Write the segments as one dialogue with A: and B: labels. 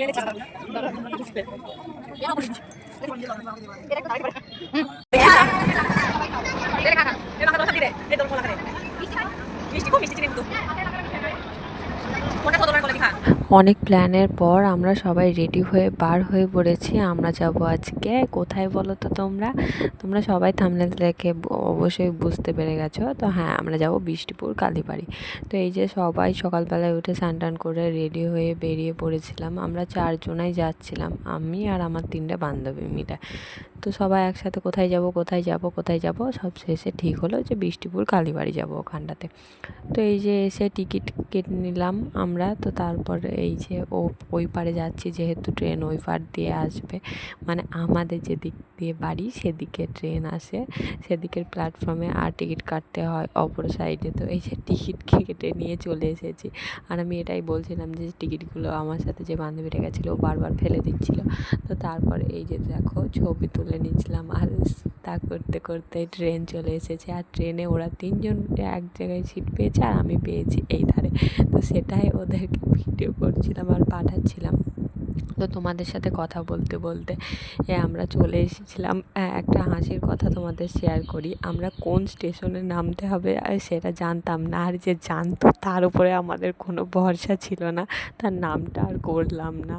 A: মিষ্টি খুব মিষ্টি চিনি কিন্তু। কোনটা কত করে খা অনেক প্ল্যানের পর আমরা সবাই রেডি হয়ে বার হয়ে পড়েছি। আমরা যাব আজকে। কোথায় বলো তো তোমরা? তোমরা সবাই থামনেল দেখে অবশ্যই বুঝতে পেরে গেছো। তো হ্যাঁ আমরা যাব বৃষ্টিপুর কালীবাড়ি। তো এই যে সবাই সকালবেলায় উঠে স্নান করে রেডি হয়ে বেরিয়ে পড়েছিলাম। আমরা চারজনাই যাচ্ছিলাম, আমি আর আমার তিনটে বান্ধবী মিলে। তো সবাই একসাথে কোথায় যাব কোথায় যাব কোথায় যাব, সব শেষে ঠিক হলো যে বৃষ্টিপুর কালীবাড়ি যাব ওখানটাতে। তো এই যে এসে টিকিট কেটে নিলাম আমরা, তো তারপর এই যে ও, ওই পারে যাচ্ছি, যেহেতু ট্রেন ওই পার দিয়ে আসবে। মানে আমাদের যেদিক দিয়ে বাড়ি, সেদিকে ট্রেন আসে। সেদিকের প্ল্যাটফর্মে আর টিকিট কাটতে হয় অপর সাইডে তো এই যে টিকিট কেটে নিয়ে চলে এসেছি। আর আমি এটাই বলছিলাম যে টিকিটগুলো আমার সাথে যে বান্ধবীটা গেছিল, ও বারবার ফেলে দিচ্ছিল। তো তারপর এই যে দেখো, ছবি তুলে নিচ্ছিলাম আর তা করতে করতে ট্রেন চলে এসেছে। আর ট্রেনে ওরা তিনজন এক জায়গায় সিট পেয়েছে আর আমি পেয়েছি এই ধারে। তো সেটাই ওদেরকে ভিডিও করছিলাম আর পাঠাচ্ছিলাম। তো তোমাদের সাথে কথা বলতে বলতে আমরা চলে এসেছিলাম একটা হাসির কথা তোমাদের শেয়ার করি। আমরা কোন স্টেশনে নামতে হবে সেটা জানতাম না। আর যে জানতো, তার উপরে আমাদের কোনো ভরসা ছিল না। তার নামটা আর করলাম না।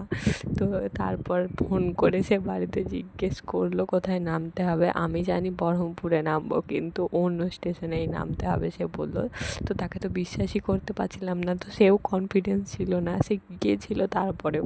A: তো তারপর ফোন করে সে বাড়িতে জিজ্ঞেস করল, কোথায় নামতে হবে? আমি জানি বহরমপুরে নামবো, কিন্তু অন্য স্টেশনেই নামতে হবে, সে বলল। তো তাকে তো বিশ্বাসই করতে পারছিলাম না, তো সেও কনফিডেন্স ছিল না। সে গিয়েছিল তারপরেও।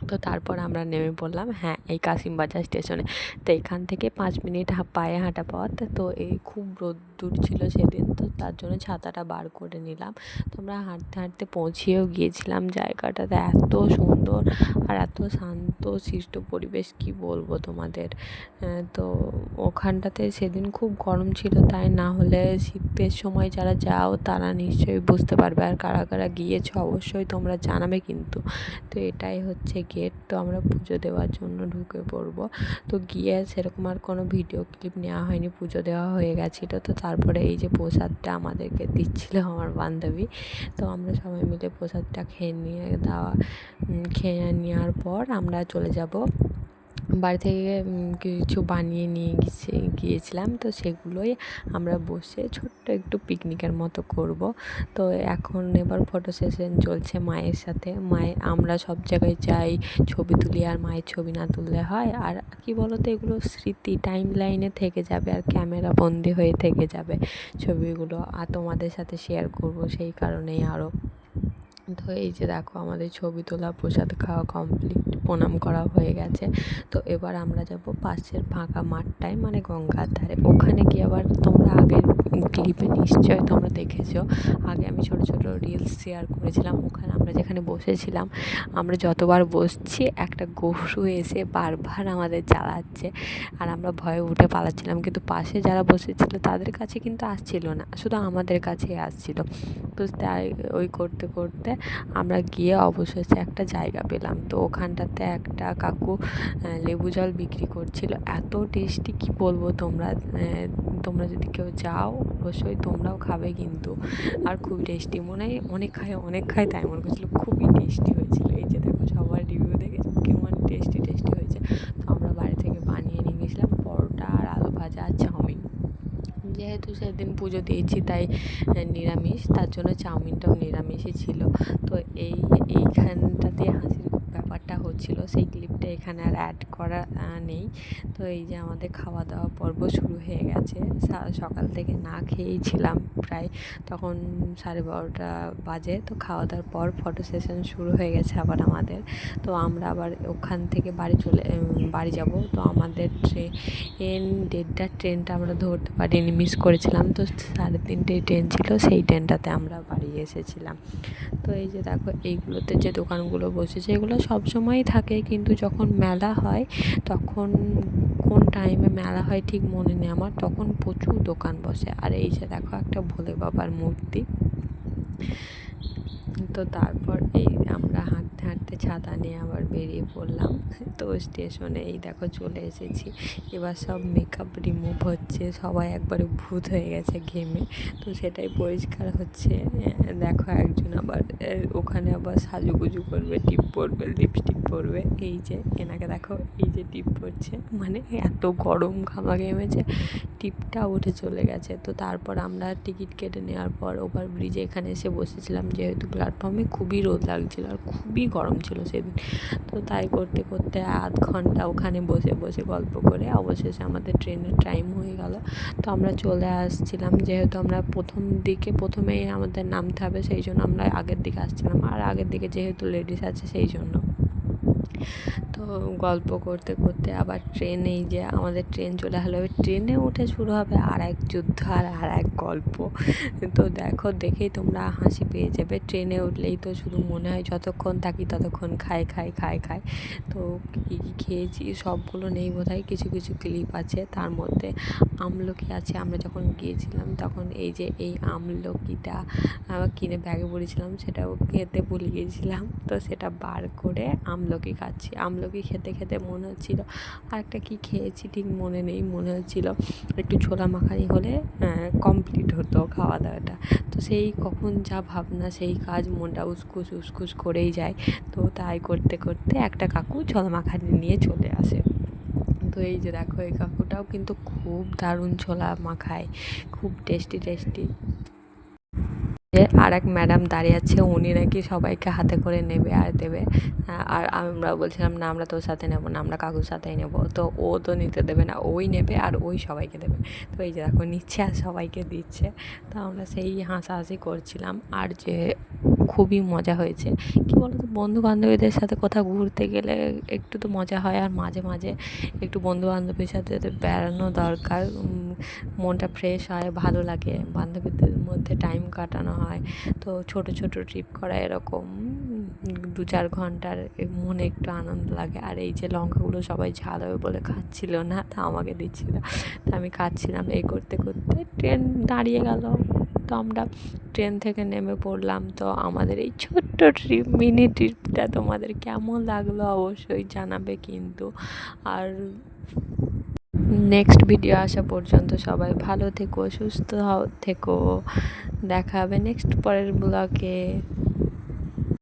A: তো তারপর আমরা নেমে পড়লাম হ্যাঁ এই কাশিমবাজার স্টেশনে। তো এখান থেকে পাঁচ মিনিট পায়ে হাঁটা পথ। তো এই খুব রোদ্দুর ছিল সেদিন, তো তার জন্য ছাতাটা বার করে নিলাম। তো আমরা হাঁটতে হাঁটতে পৌঁছেও গিয়েছিলাম জায়গাটাতে। এত সুন্দর আর এত শান্ত শিষ্ট পরিবেশ, কি বলব তোমাদের? তো ওখানটাতে সেদিন খুব গরম ছিল, তাই না হলে শীতের সময় যারা যাও, তারা নিশ্চয়ই বুঝতে পারবে আর কারা কারা গিয়েছো, অবশ্যই তোমরা জানাবে কিন্তু। তো এটাই হচ্ছে গেট তো আমরা পুজো দেওয়ার জন্য ঢুকে পড়ব। তো গিয়ে সেরকম আর কোনো ভিডিও ক্লিপ নেওয়া হয়নি, পুজো দেওয়া হয়ে গেছিল। তো তারপরে এই যে প্রসাদটা আমাদেরকে দিচ্ছিল আমার বান্ধবী। তো আমরা সবাই মিলে প্রসাদটা খেয়ে নিয়ে, দেওয়া খেয়ে নেওয়ার পর আমরা চলে যাব। বাড়ি থেকে কিছু বানিয়ে নিয়ে গেছে, গিয়েছিলাম। তো সেগুলোই আমরা বসে ছোট্ট একটু পিকনিকের মতো করব। তো এখন এবার ফটো সেশন চলছে মায়ের সাথে। মায়ের আমরা সব জায়গায় যাই, ছবি তুলি আর মায়ের ছবি না তুললে হয়। আর কি বলো তো এগুলো স্মৃতি টাইম লাইনে থেকে যাবে আর ক্যামেরা বন্দি হয়ে থেকে যাবে ছবিগুলো। আর তোমাদের সাথে শেয়ার করব সেই কারণেই আরও তো এই যে দেখো আমাদের ছবি তোলা, প্রসাদ খাওয়া কমপ্লিট প্রণাম করা হয়ে গেছে। তো এবার আমরা যাব পাশের ফাঁকা মাঠটায় মানে গঙ্গার ধারে। ওখানে গিয়ে আবার তোমরা আগের ক্লিপে নিশ্চয় তোমরা দেখেছ। আগে আমি ছোট ছোট রিলস শেয়ার করেছিলাম। ওখানে আমরা যেখানে বসেছিলাম, আমরা যতবার বসছি, একটা গরু এসে বারবার আমাদের জ্বালাচ্ছে। আর আমরা ভয়ে উঠে পালাচ্ছিলাম। কিন্তু পাশে যারা বসেছিল, তাদের কাছে কিন্তু আসছিল না। শুধু আমাদের কাছেই আসছিল। তো তাই ওই করতে করতে আমরা গিয়ে অবশেষে একটা জায়গা পেলাম। তো ওখানটাতে একটা কাকু লেবু জল বিক্রি করছিল। এত টেস্টি, কি বলব তোমরা? তোমরা যদি কেউ যাও অবশ্যই তোমরাও খাবে কিন্তু। আর খুব টেস্টি। মনে হয় অনেক খায় অনেক খায় তাই মনে করছিল। খুবই টেস্টি হয়েছিল এই যে দেখো সবার রিভিউ দেখেছি কেমন টেস্টি টেস্টি হয়েছে তো আমরা বাড়ি থেকে বানিয়ে নিয়ে গেছিলাম পরোটা আর আলু ভাজা আর চাউমিন সেদিন পুজো দিয়েছি তাই নিরামিষ তার জন্য চাউমিনটাও নিরামিষই ছিল। তো এই এইখানটাতে হচ্ছিল সেই ক্লিপটা এখানে আর অ্যাড করা নেই। তো এই যে আমাদের খাওয়া দাওয়া পর্ব শুরু হয়ে গেছে। সকাল থেকে না খেয়েই ছিলাম প্রায়। তখন সাড়ে বারোটা বাজে, তো খাওয়া দাওয়ার পর ফটো সেশন শুরু হয়ে গেছে আবার আমাদের। তো আমরা আবার ওখান থেকে বাড়ি চলে বাড়ি যাব। তো আমাদের ট্রেন দেড়টার ট্রেনটা আমরা ধরতে পারিনি মিস করেছিলাম। তো সাড়ে তিনটে ট্রেন ছিল, সেই ট্রেনটাতে আমরা বাড়ি এসেছিলাম। তো এই যে দেখো, এইগুলোতে যে দোকানগুলো বসেছে, এগুলো সব সময়ই থাকে কিন্তু যখন মেলা হয়, তখন কোন টাইমে মেলা হয় ঠিক মনে নেই আমার, তখন প্রচুর দোকান বসে। আর এই যে দেখো একটা ভোলে বাবার মূর্তি। তো তারপর এই আমরা হাঁটতে হাঁটতে ছাতা নিয়ে আবার বেরিয়ে পড়লাম। তো স্টেশনে এই দেখো চলে এসেছি। এবার সব মেকআপ রিমুভ হচ্ছে, সবাই একবারে ভূত হয়ে গেছে ঘেমে। তো সেটাই পরিষ্কার হচ্ছে। দেখো একজন আবার ওখানে আবার সাজুগুজু করবে, টিপ পরবে লিপস্টিক পরবে। এই যে, এনাকে দেখো, এই যে টিপ পরছে। মানে এত গরম ঘামা ঘেমেছে টিপটা উঠে চলে গেছে। তো তারপর আমরা টিকিট কেটে নেওয়ার পর ওভার ব্রিজে এখানে এসে বসেছিলাম, যেহেতু প্ল্যাটফর্মে খুবই রোদ লাগছিল আর খুবই গরম ছিল সেদিন। তো তাই করতে করতে আধ ঘণ্টা ওখানে বসে বসে গল্প করে অবশেষে আমাদের ট্রেনের টাইম হয়ে গেল। তো আমরা চলে আসছিলাম যেহেতু আমরা প্রথম দিকে প্রথমেই আমাদের নামতে হবে সেই জন্য আমরা আগের দিকে আসছিলাম। আর আগের দিকে যেহেতু লেডিস আছে সেই জন্য। তো গল্প করতে করতে আবার ট্রেন এই যে আমাদের ট্রেন চলে হলো ট্রেনে উঠে শুরু হবে আর এক যুদ্ধ আর আর এক গল্প। তো দেখো, দেখেই তোমরা হাসি পেয়ে যাবে। ট্রেনে উঠলেই তো শুধু মনে হয় যতক্ষণ থাকি ততক্ষণ খাই খাই খাই খাই। তো কী কী খেয়েছি সবগুলো নেই বোধহয়, কিছু কিছু ক্লিপ আছে। তার মধ্যে আমলকি আছে। আমরা যখন গিয়েছিলাম তখন এই যে এই আমলকিটা কিনে ব্যাগে পড়েছিলাম সেটাও খেতে ভুলে গিয়েছিলাম। তো সেটা বার করে আমলকি খাচ্ছি। আমলকি খেতে খেতে মনে হচ্ছিল। আর একটা কী খেয়েছি ঠিক মনে নেই, মনে হচ্ছিল একটু ছোলা মাখানি হলে কমপ্লিট হতো খাওয়া দাওয়াটা তো সেই কখন যা ভাবনা, সেই কাজ মনটা উসকুস উসকুস করেই যায়। তো তাই করতে করতে একটা কাকু ছোলা মাখানি নিয়ে চলে আসে। তো এই যে দেখো, এই কাকুটাও কিন্তু খুব দারুণ ছোলা মাখায়। খুব টেস্টি টেস্টি যে আর এক ম্যাডাম দাঁড়িয়ে আছে, উনি নাকি সবাইকে হাতে করে নেবে আর দেবে। আর আমরা বলছিলাম, না, আমরা তোর সাথে নেব না, আমরা কাকুর সাথেই নেব। তো ও তো নিতে দেবে না, ওই নেবে আর ওই সবাইকে দেবে। তো এই যে দেখো, নিচ্ছে আর সবাইকে দিচ্ছে। তো আমরা সেই হাসাহাসি করছিলাম। আর যে খুবই মজা হয়েছে, কী বলতো বন্ধু বান্ধবীদের সাথে কোথাও ঘুরতে গেলে একটু তো মজা হয়, আর মাঝে মাঝে একটু বন্ধু বান্ধবীর সাথে বেড়ানো দরকার। মনটা ফ্রেশ হয়, ভালো লাগে। বান্ধবীদের মধ্যে টাইম কাটানো হয়। তো ছোট ছোট ট্রিপ করা এরকম দু চার ঘণ্টার মনে একটু আনন্দ লাগে। আর এই যে লঙ্কাগুলো সবাই ঝাল হবে বলে খাচ্ছিল না, তা আমাকে দিচ্ছিল। তা আমি খাচ্ছিলাম। এই করতে করতে ট্রেন দাঁড়িয়ে গেল। তো আমরা ট্রেন থেকে নেমে পড়লাম। তো আমাদের এই ছোট্ট ট্রিপ মিনি ট্রিপটা তোমাদের কেমন লাগল অবশ্যই জানাবে কিন্তু। আর নেক্সট ভিডিও আসা পর্যন্ত সবাই ভালো থেকো সুস্থ থেকো। দেখা হবে নেক্সট পরের ব্লগে